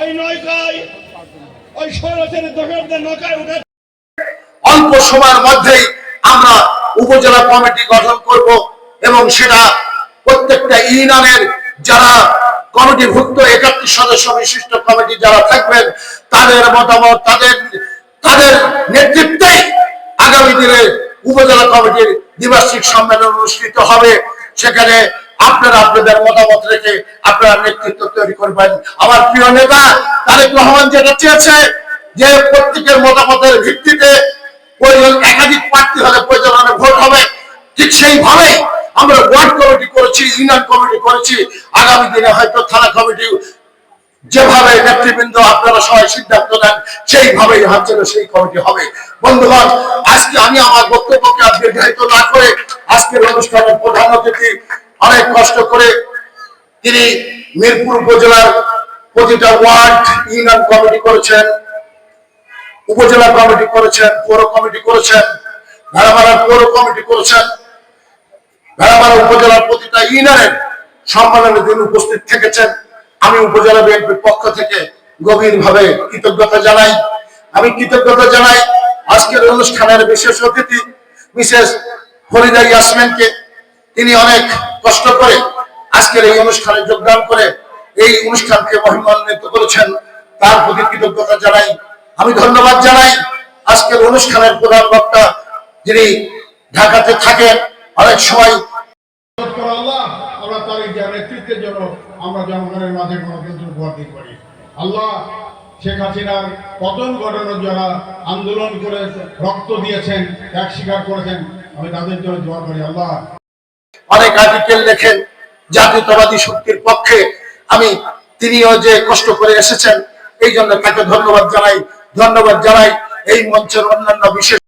ওই নৌকায়, ওই সৌরসের দোকানদের নৌকায় উঠে অল্প সময়ের মধ্যেই আমরা উপজেলা কমিটি গঠন করব এবং সেটা প্রত্যেকটা ইউনিয়নের যারা কমিটিভুক্ত, একাত্তর সদস্য বিশিষ্ট কমিটি যারা থাকবেন, তাদের মতামত, তাদের তাদের নেতৃত্বে আগামী দিনে উপজেলা কমিটির দ্বিবার্ষিক সম্মেলন অনুষ্ঠিত হবে। সেখানে আপনারা আপনাদের মতামত রেখে আপনারা নেতৃত্ব তৈরি করবেন। আমার প্রিয় নেতা তারেক রহমান যেটা চেয়েছে যে প্রত্যেকের মতামতের ভিত্তিতে প্রয়োজন, একাধিক প্রার্থী হলে প্রয়োজন ভোট হবে, ঠিক সেইভাবে আমরা ওয়ার্ড কমিটি করেছি, ইউনিয়ন কমিটি করেছি। আগামী দিনে হয়তো থানা কমিটি যেভাবে নেতৃবৃন্দ আপনারা সবাই সিদ্ধান্ত নেন, সেইভাবেই হচ্ছে না সেই কমিটি হবে। বন্ধুগণ, আজকে আমি আমার বক্তব্যকে আর দীর্ঘায়িত না করে আজকের অনুষ্ঠানের প্রধান অতিথি অনেক কষ্ট করে তিনি মিরপুর উপজেলার প্রতিটা ওয়ার্ড ইউনিয়ন কমিটি করেছেন, উপজেলা কমিটি করেছেন, পৌর কমিটি করেছেন, ভেড়ামারা পৌর কমিটি করেছেন, ভেড়ামারা উপজেলার প্রতিটা ইউনিয়নের সম্মেলনে তিনি উপস্থিত থেকেছেন, আমি উপজেলা বিএনপির পক্ষ থেকে গভীরভাবে কৃতজ্ঞতা জানাই। আমি কৃতজ্ঞতা জানাই আজকের অনুষ্ঠানের বিশেষ অতিথি, মিসেস ফরিদা ইয়াসমিনকে। তিনি অনেক কষ্ট করে আজকের এই অনুষ্ঠানে যোগদান করে এই অনুষ্ঠানকে মহিমান্বিত করেছেন। তার প্রতি কৃতজ্ঞতা জানাই। আমি ধন্যবাদ জানাই আজকের অনুষ্ঠানের প্রধান বক্তা যিনি ঢাকাতে থাকেন। অনেক সময় আমরা তার নেতৃত্বের জন্য আমরা জনগণের মাঝে গণতন্ত্র আল্লাহ শেখ হাসিনার পতন ঘটানোর যারা আন্দোলন করে রক্ত দিয়েছেন, ত্যাগ স্বীকার করেছেন, আমি তাদের জন্য দোয়া করি, আল্লাহ। অনেক আর্টিকেল লেখেন, জাতীয়তাবাদী শক্তির পক্ষে। আমি, তিনিও যে কষ্ট করে এসেছেন এই জন্য তাকে ধন্যবাদ জানাই। ধন্যবাদ জানাই এই মঞ্চের অন্যান্য বিশেষ